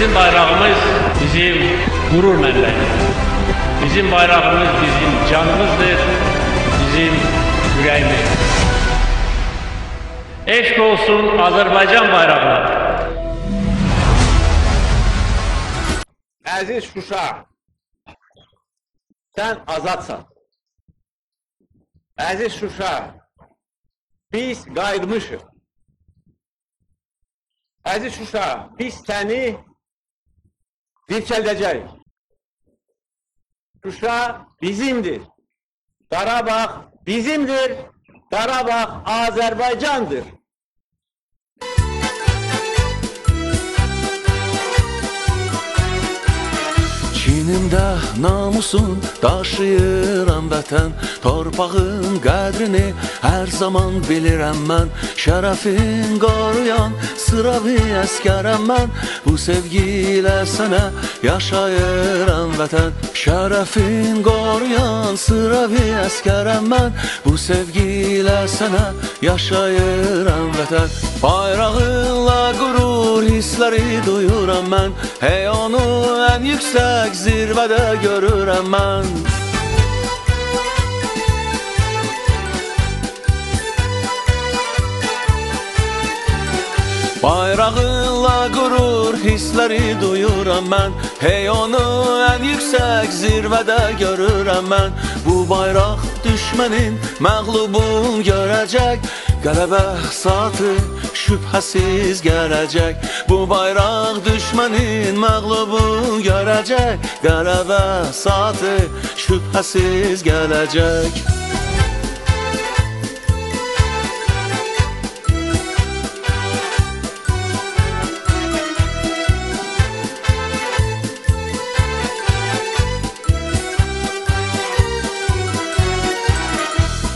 Bizim bayrağımız bizim gurur mənbəyidir. Bizim bayrağımız bizim canımızdır, bizim yüreğimizdir. Eşk olsun Azerbaycan bayrağına. Əziz Şuşa, sən azadsan. Əziz Şuşa, biz qayıtmışıq. Əziz Şuşa, biz səni dirçəldəcəyik. Şuşa bizimdir. Qarabağ bizimdir. Qarabağ Azərbaycandır. Çinimdə namusun daşıyıram vətən Torpağın qədrini hər zaman bilirəm mən. Şərəfin qoruyan sıravi əskərəm mən. Bu sevgi ilə sənə yaşayıram vətən Şərəfin qoruyan sıravi əskərəm mən. Bu sevgi ilə sənə yaşayıram vətən Bayrağınla qürur hissləri duyuram mən. Hey onu ən yüksək zirvədə görürəm mən Bayrağınla qürur hissləri duyuram mən Hey onu ən yüksək zirvədə görürəm mən Bu bayraq düşmənin məğlubun görəcək. Qələbə saatı şübhəsiz gələcək Bu bayraq düşmənin məğlubun görəcək Qələbə saatı şübhəsiz gələcək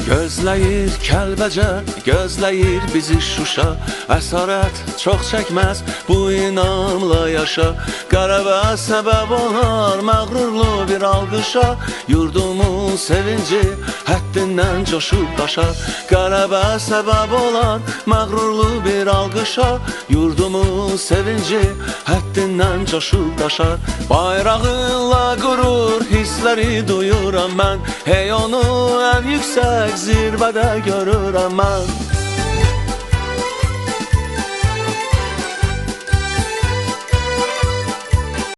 Gözləyir Kəlbəcər, gözləyir bizi Şuşa. Əsarət çox çəkməz, bu inamla yaşa. Qələbə səbəb olar məğrurlu bir alqışa. Yurdumun sevinci həddindən coşub daşar Qələbə səbəb olar məğrurlu bir alqışa. Yurdumun sevinci həddindən coşub daşar Bayrağınla qürur hissləri duyuram mən. Hey onu ən yüksək zirvədə görürəm mən